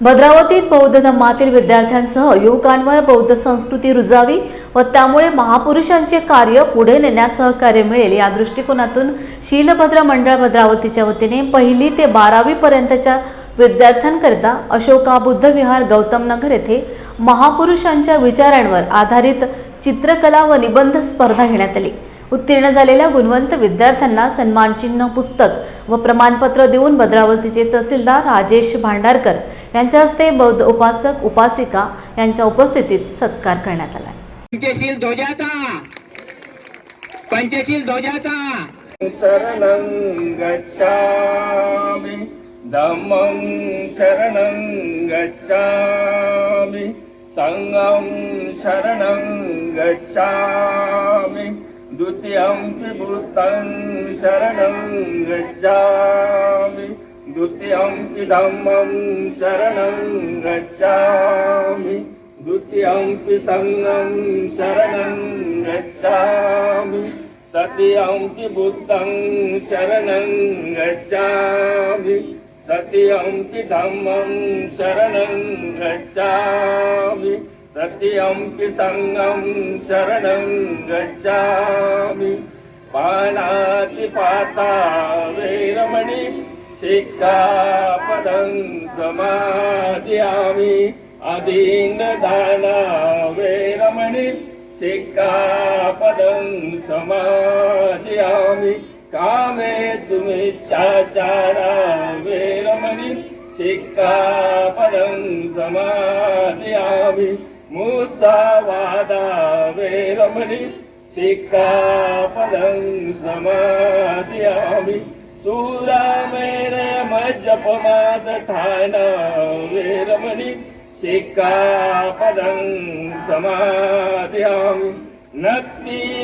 भद्रावतीत बौद्ध धम्मातील विद्यार्थ्यांसह युवकांवर बौद्ध संस्कृती रुजावी व त्यामुळे महापुरुषांचे कार्य पुढे नेण्यास सहकार्य मिळेल. या दृष्टिकोनातून शीलभद्र मंडळ भद्रावतीच्या वतीने पहिली ते बारावी पर्यंतच्या विद्यार्थ्यांकरिता अशोका बुद्ध विहार गौतमनगर येथे महापुरुषांच्या विचारांवर आधारित चित्रकला व निबंध स्पर्धा घेण्यात आली. उत्तीर्ण झालेल्या गुणवंत विद्यार्थ्यांना सन्मानचिन्ह पुस्तक व प्रमाणपत्र देऊन भद्रावतीचे तहसीलदार राजेश भांडारकर यांच्या हस्ते बौद्ध उपासक उपासिका यांच्या उपस्थितीत सत्कार करण्यात आला पंचशील ध्वजाचा. पंचशील ध्वजाचा. शरणं गच्छामि धम्मं शरणं गच्छामि सङ्गं शरणं गच्छामि द्वितीयं बुद्धं शरणं गच्छामि। द्वितीयं धम्मं शरणं गच्छामि। द्वितीयं सङ्गं शरणं गच्छामि। तृतीयं बुद्धं शरणं गच्छामि। तृतीयं धम्मं शरणं गच्छामि। तृतीयं सङ्गं शरणं गच्छामि। पाणातिपाता वैरमणि सिक्खापदं समादयामि अधीनदाना वैरमणि सिक्खापदं समादयामि कामे सुमिच्छाचारा वैरमणि सिक्खापदं समादयामि मुसावादा वैरमणि सिक्खापदं समादयामि सूरामेर मज्जपमादठाना वैरमणि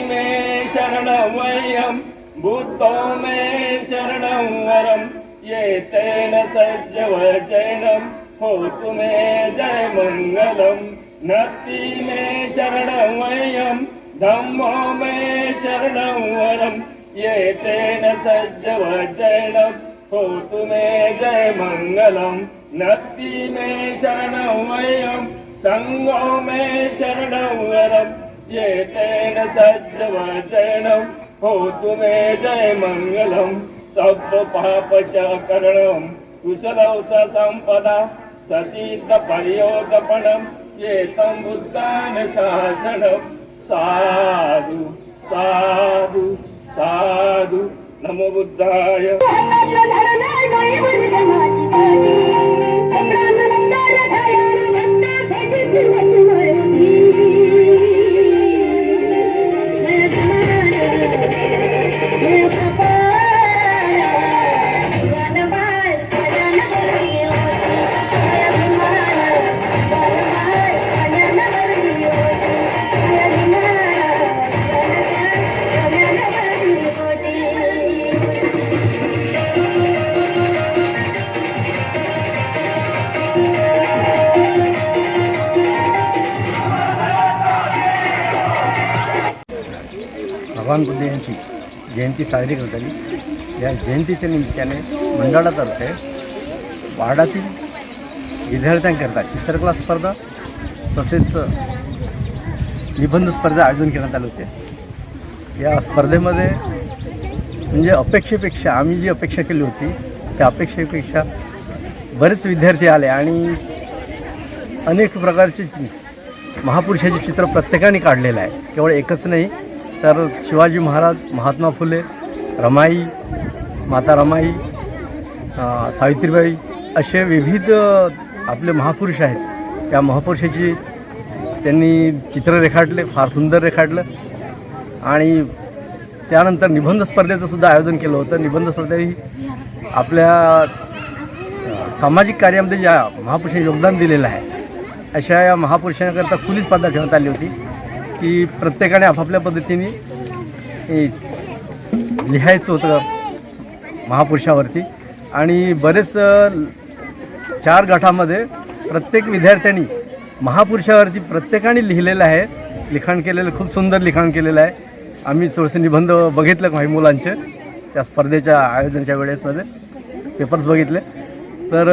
मे शरणं वयं भूतो मे शरणं वरं। ये तेन सज्जवचनं होतु मे जय मङ्गलम् नक्ति मे शरणं वयं धम्मो मे शरणं वरम्। येतेन सज्ज सज्जवचनं. होतु मे जय मङ्गलम् नत्ति मे शरणं वयं सङ्गो मे शरणं वरं येतेन सज्ज सज्जवचनं. होतु मे जय मङ्गलम् सब्बपापचकरणं कुशलौ सम्पदा सतीतपर्योगपणं ये तं बुद्धान् शासनं साधु साधु. సాధు నమో బుద్ధాయ. भगवान बुद्ध यांची जयंती साजरी करत आली. या जयंतीच्या निमित्ताने मंडळातर्फे वाडातील विद्यार्थ्यांकरता चित्रकला स्पर्धा तसेच निबंध स्पर्धा आयोजन करण्यात आले होते. या स्पर्धेमध्ये म्हणजे अपेक्षेपेक्षा आम्ही जी अपेक्षा केली होती त्या अपेक्षेपेक्षा बरेच विद्यार्थी आले आणि अनेक प्रकारचे महापुरुषाचे चित्र प्रत्येकाने काढलेलं आहे. केवळ एकच नाही तर शिवाजी महाराज महात्मा फुले रमाई माता रमाई सावित्रीबाई असे विविध आपले महापुरुष आहेत. त्या महापुरुषाची त्यांनी चित्र रेखाटले फार सुंदर रेखाटलं आणि त्यानंतर निबंध स्पर्धेचं सुद्धा आयोजन केलं होतं. निबंध स्पर्धा ही आपल्या सामाजिक कार्यामध्ये ज्या महापुरुषांनी योगदान दिलेलं आहे अशा या महापुरुषांकरता खुली स्पर्धा ठेवण्यात आली होती. की प्रत्येकाने आपापल्या पद्धतीने लिहायचं होतं महापुरुषावरती. आणि बरेच चार गटामध्ये प्रत्येक विद्यार्थ्यांनी महापुरुषावरती प्रत्येकाने लिहिलेलं आहे. लिखाण केलेलं खूप सुंदर लिखाण केलेलं आहे. आम्ही थोडेसे निबंध बघितलं काही मुलांचे त्या स्पर्धेच्या आयोजनाच्या वेळेसमध्ये पेपर्स बघितले. तर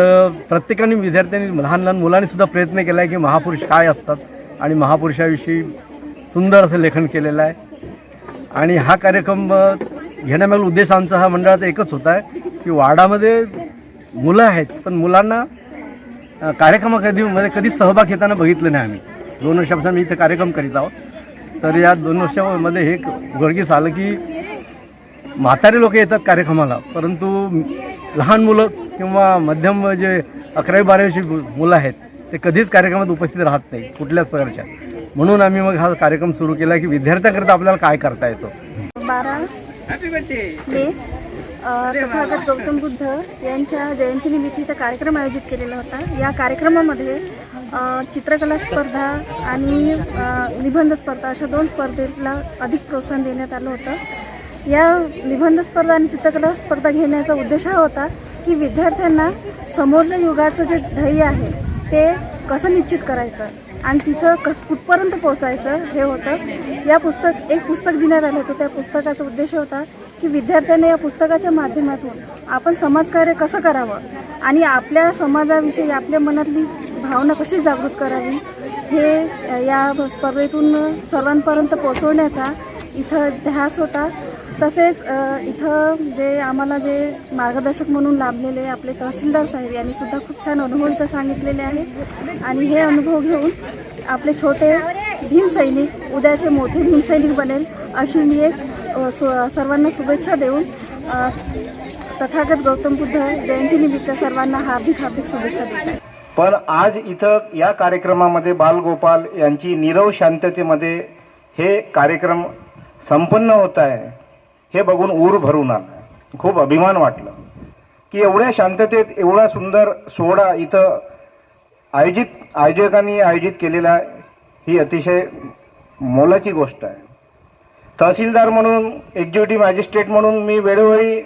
प्रत्येकाने विद्यार्थ्यांनी लहान लहान मुलांनीसुद्धा प्रयत्न केला आहे की महापुरुष काय असतात आणि महापुरुषाविषयी सुंदर असं लेखन केलेलं आहे. आणि हा कार्यक्रम घेण्यामागील उद्देश आमचा हा मंडळाचा एकच होता आहे की वाडामध्ये मुलं आहेत पण मुलांना अ, कार्यक्रमा कधी मध्ये कधीच सहभाग घेताना बघितलं नाही आम्ही. दोन वर्षापासून मी इथे कार्यक्रम करीत आहोत. तर या दोन वर्षामध्ये हे उघडकीस आलं की म्हातारे लोक येतात कार्यक्रमाला परंतु लहान मुलं किंवा मध्यम जे अकरावी बारावीची मुलं आहेत ते कधीच कार्यक्रमात उपस्थित राहत नाही कुठल्याच प्रकारच्या. म्हणून आम्ही मग हा कार्यक्रम सुरू केला की विद्यार्थ्यांकरता आपल्याला काय करता येतो? बारा तथागत गौतम बुद्ध यांच्या जयंतीनिमित्त इथं कार्यक्रम आयोजित केलेला होता. या कार्यक्रमामध्ये चित्रकला स्पर्धा आणि निबंध स्पर्धा अशा दोन स्पर्धेला अधिक प्रोत्साहन देण्यात आलं होतं. या निबंध स्पर्धा आणि चित्रकला स्पर्धा घेण्याचा उद्देश हा होता की विद्यार्थ्यांना समोरच्या युगाचं जे ध्येय आहे ते कसं निश्चित करायचं? आणि तिथं कस कुठपर्यंत पोहोचायचं हे होतं. या पुस्तक एक पुस्तक देण्यात आलं होतं. त्या पुस्तकाचा उद्देश होता की विद्यार्थ्यांना या पुस्तकाच्या माध्यमातून आपण समाजकार्य कसं करावं आणि आपल्या समाजाविषयी आपल्या मनातली भावना कशी जागृत करावी हे या स्पर्धेतून सर्वांपर्यंत पोचवण्याचा इथं ध्यास होता. तसेच इथं जे आम्हाला जे मार्गदर्शक म्हणून लाभलेले आपले तहसीलदार साहेब यांनी सुद्धा खूप छान अनुभव इथं सांगितलेले आहे. आणि हे अनुभव घेऊन आपले छोटे भीमसैनिक उद्याचे मोठे भीमसैनिक बनेल अशी मी एक सर्वांना शुभेच्छा देऊन तथागत गौतम बुद्ध जयंतीनिमित्त सर्वांना हार्दिक हार्दिक शुभेच्छा देत. पण आज इथं या कार्यक्रमामध्ये बालगोपाल यांची नीरव शांततेमध्ये हे कार्यक्रम संपन्न होत आहे. हे बघून ऊर भरून आलं. खूप अभिमान वाटलं. की एवढ्या शांततेत एवढा सुंदर सोहळा इथं आयोजित आयोजकांनी आयोजित केलेला आहे ही अतिशय मोलाची गोष्ट आहे. तहसीलदार म्हणून एक्झिक्युटिव्ह मॅजिस्ट्रेट म्हणून मी वेळोवेळी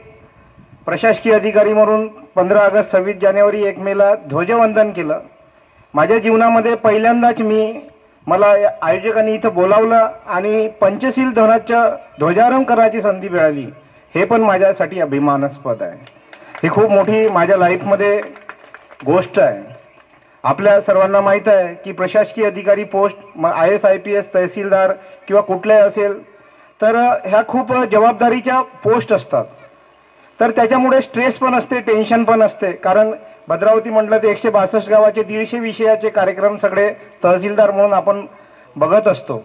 प्रशासकीय अधिकारी म्हणून पंधरा ऑगस्ट सव्वीस जानेवारी एक मेला ध्वजवंदन केलं. माझ्या जीवनामध्ये पहिल्यांदाच मी मला या आयोजकांनी इथं बोलावलं आणि पंचशील ध्वनाचं ध्वजारोहण करण्याची संधी मिळाली. हे पण माझ्यासाठी अभिमानास्पद आहे. ही खूप मोठी माझ्या लाईफमध्ये गोष्ट आहे. आपल्या सर्वांना माहीत आहे की प्रशासकीय अधिकारी पोस्ट म I S I P S तहसीलदार किंवा कुठल्याही असेल तर ह्या खूप जबाबदारीच्या पोस्ट असतात. तर त्याच्यामुळे स्ट्रेस पण असते टेन्शन पण असते. कारण भद्रावती म्हटलं तर एकशे बासष्ट गावाचे दीडशे विषयाचे कार्यक्रम सगळे तहसीलदार म्हणून आपण बघत असतो.